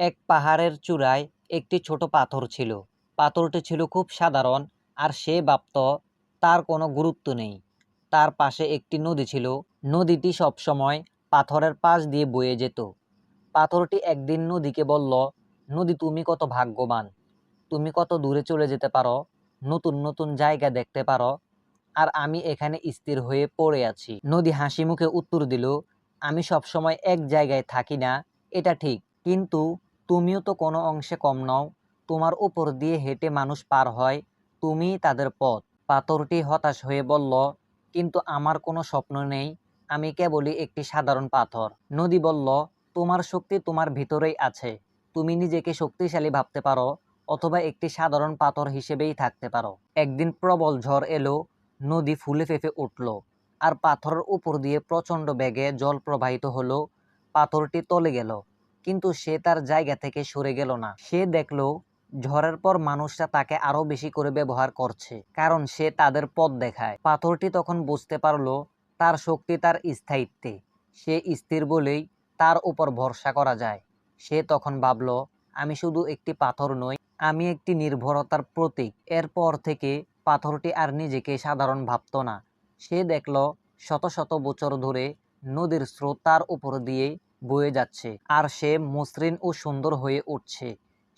এক পাহাড়ের চূড়ায় একটি ছোট পাথর ছিল। পাথরটি ছিল খুব সাধারণ, আর সে ভাবত তার কোনো গুরুত্ব নেই। তার পাশে একটি নদী ছিল। নদীটি সবসময় পাথরের পাশ দিয়ে বয়ে যেত। পাথরটি একদিন নদীকে বলল, নদী, তুমি কত ভাগ্যবান। তুমি কত দূরে চলে যেতে পারো, নতুন নতুন জায়গা দেখতে পারো, আর আমি এখানে স্থির হয়ে পড়ে আছি। নদী হাসি মুখে উত্তর দিল, আমি সবসময় এক জায়গায় থাকি না, এটা ঠিক। কিন্তু তুমিও তো কোনো অংশে কম নও। তোমার উপর দিয়ে হেঁটে মানুষ পার হয়, তুমিই তাদের পথ। পাথরটি হতাশ হয়ে বলল, কিন্তু আমার কোনো স্বপ্ন নেই, আমি কেবলই একটি সাধারণ পাথর। নদী বলল, তোমার শক্তি তোমার ভিতরেই আছে। তুমি নিজেকে শক্তিশালী ভাবতে পারো, অথবা একটি সাধারণ পাথর হিসেবেই থাকতে পারো। একদিন প্রবল ঝড় এলো, নদী ফুলে ফেঁপে উঠল, আর পাথরের উপর দিয়ে প্রচণ্ড বেগে জল প্রবাহিত হলো, পাথরটি তলে গেল। কিন্তু সে তার জায়গা থেকে সরে গেল না। সে দেখল, ঝড়ের পর মানুষরা তাকে আরও বেশি করে ব্যবহার করছে, কারণ সে তাদের পথ দেখায়। পাথরটি তখন বুঝতে পারল, তার শক্তি তার স্থায়িত্বে। সে স্থির বলেই তার উপর ভরসা করা যায়। সে তখন ভাবলো, আমি শুধু একটি পাথর নই, আমি একটি নির্ভরতার প্রতীক। এরপর থেকে পাথরটি আর নিজেকে সাধারণ ভাবত না। সে দেখল, শত শত বছর ধরে নদীর স্রোত তার উপর দিয়ে বয়ে যাচ্ছে। আর সে মসৃণ ও সুন্দর হয়ে উঠছে।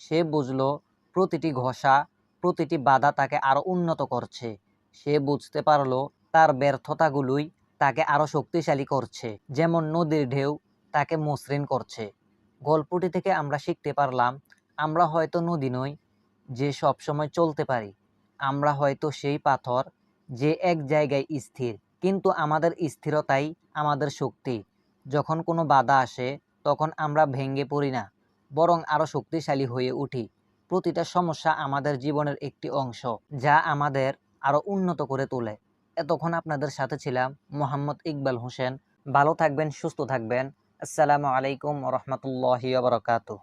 সে বুঝলো, প্রতিটি ঘষা, প্রতিটি বাধা তাকে আরও উন্নত করছে। সে বুঝতে পারল, তার ব্যর্থতাগুলোই তাকে আরও শক্তিশালী করছে। যেমন নদীর ঢেউ তাকে মসৃণ করছে। গল্পটি থেকে আমরা শিখতে পারলাম, আমরা হয়তো নদী নই যে সব সময় চলতে পারি। আমরা হয়তো সেই পাথর যে এক জায়গায় স্থির, কিন্তু আমাদের স্থিরতাই আমাদের শক্তি। যখন কোনো বাধা আসে, তখন আমরা ভেঙে পড়ি না, বরং আরও শক্তিশালী হয়ে উঠি। প্রতিটা সমস্যা আমাদের জীবনের একটি অংশ, যা আমাদের আরও উন্নত করে তোলে। এতক্ষণ আপনাদের সাথে ছিলাম মোহাম্মদ ইকবাল হোসেন। ভালো থাকবেন, সুস্থ থাকবেন। আসসালামু আলাইকুম রহমতুল্লাহি বারকাতু